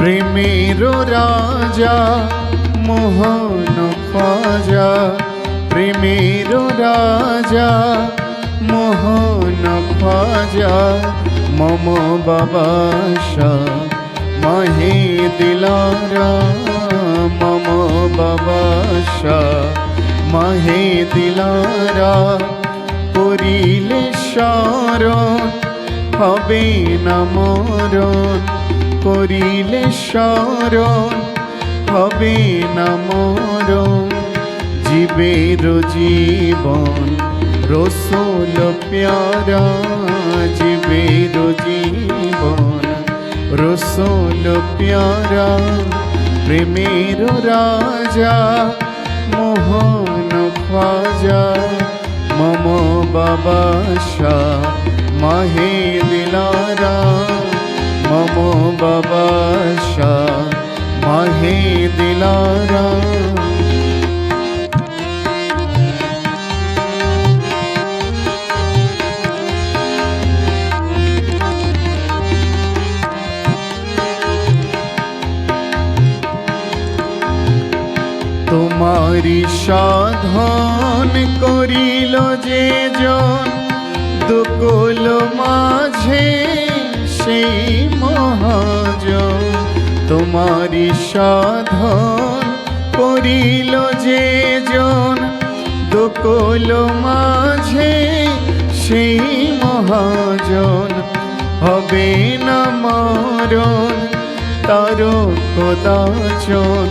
প্রেমের রাজা, মোহন খাজা। প্রেমের রাজা, মোহন খাজা। মম বাবাসা মাহে দিলারা। মম বাবাসা মাহে দিলারা। করিলে শরণ হবে না মরণ। করিলে শরণ হবে না মরণ। জীবের জীবন, রসোল প্যারা। জীবের জীবন, রসোল প্যারা। প্রেমের রাজা, মোহন খাজা মম বাবাসা মাহে দিলারা বাবাসা মাহে দিলারা। তোমারি সাধন করিল যে জন দুকুল মাঝে সেই মহাজন তোমারি সাধন করিল যে জন। দুকুল মাঝে সেই মহাজন, হবে না মরণ তার কদাচন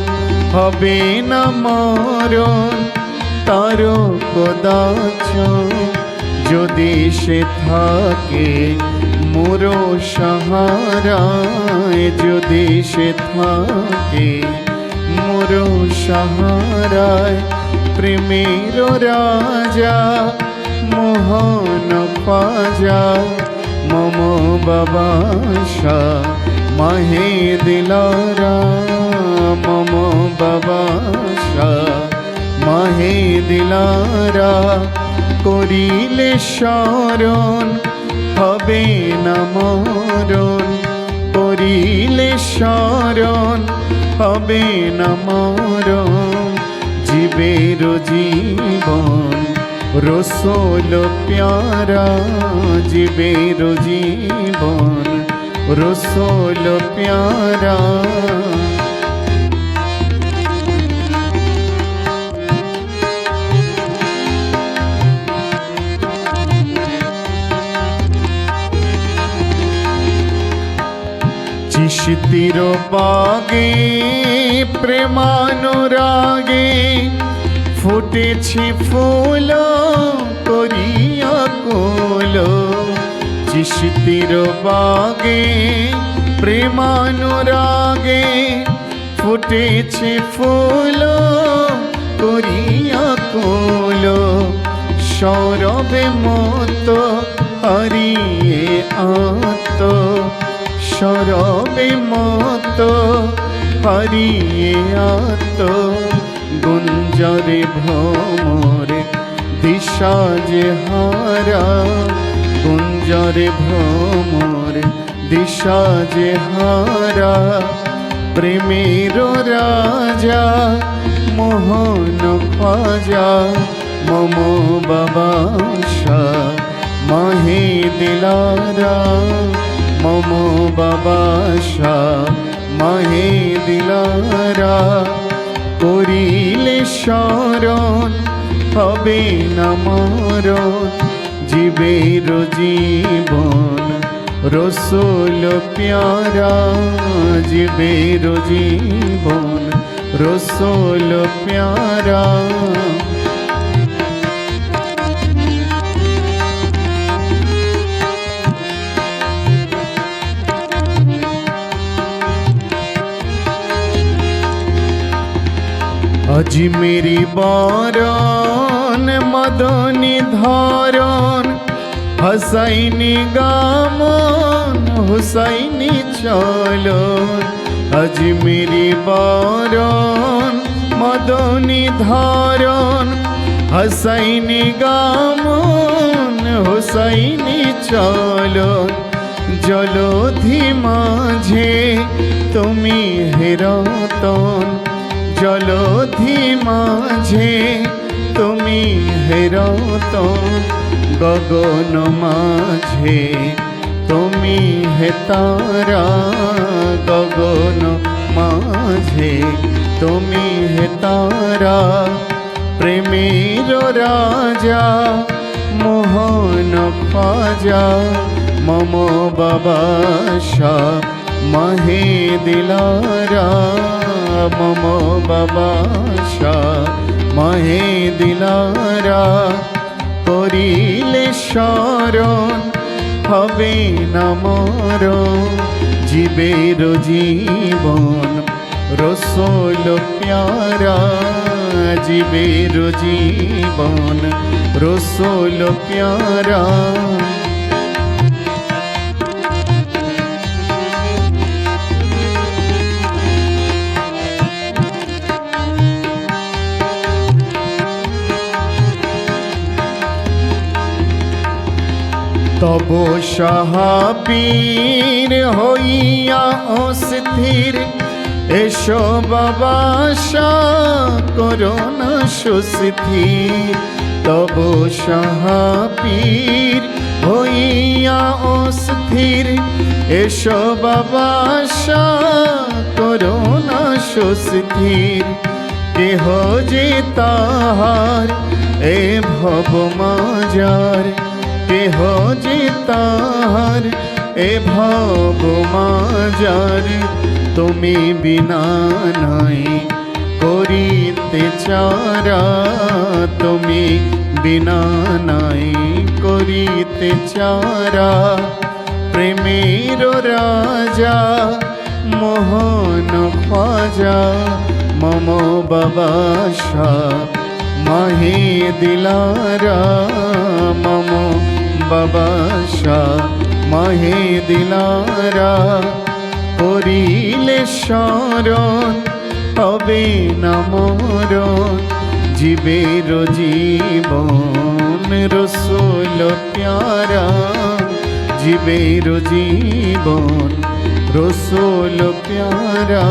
হবে না মরণ তার কদাচন সে থাকে, মোর সাহারায় যদি সে থাকে, মোর সাহারায় প্রেমের রাজা, মোহন পাজা, মম বাবাসা মাহে দিলারা, মম বাবাসা মাহে দিলারা করিলে শরণ, হবে না মরণ। করিলে শরণ, হবে না মরণ। জীবের জীবন, রসোল প্যারা। জীবের জীবন, রসোল প্যারা। চিশতির বাগে প্রেমানুরাগে ফুটেছি ফুল করিয়া কোল চিশতির বাগে প্রেমানুরাগে ফুটেছে ফুল করিয়া কোল সৌরভে মতো হারিয়ে আত। সরবে মত, হারিয়ে আত। গুঞ্জরে ভ্রমরে দিশা যে হারা গুঞ্জরে ভ্রমরে দিশা যে হারা। প্রেমের রাজা, মোহন খাজা মম বাবাসা মাহে দিলারা। মম বাবাসা মাহে দিলারা করিলে শরণ হবে না মরণ জীবের জীবন রসোল প্যারা জীবের জীবন রসোল প্যারা আজ মেরি বরণ, মদনী ধরণ, হসাইনি গামন, হুসাইনি চলন। আজ মেরি বরণ, মদনী ধরণ, হসাইনি গামন, হুসাইনি চলন। জলধি মাঝে তুমি হেরতন জলধি মাঝে তুমি হেরতন গগন মাঝে তুমি হে তারা গগন মাঝে তুমি হে তারা প্রেমের রাজা মোহন পাজা মম বাবাসা মহে দিলারা, মম বাবাসা মহে দিলারা, করিলে শরণ হবে না মর জীবের জীবন রসোল প্যারা। জীবের জীবন রসোল প্যারা। তব সাহাপীর হইয়া অস্থির। এসো বাবাসা করোনা সুস্থির। তব সাহাপীর হইয়া অস্থির। এসো বাবাসা করোনা সুস্থির। কেহ যে তাহার, এ ভব মাজার। কেহ যে তাহার, এ ভব মাজার তুমি বিনা নাই করিতে চারা, তুমি বিনা নাই করিতে চারা। প্রেমের রাজা, মোহন খাজা মম বাবা বাবাসা মাহে দিলারা, মম বাবাসা মাহে দিলারা, করিলে শরণ, হবে না মরণ জীবের জীবন রসোল প্যারা জীবের জীবন রসোল প্যারা।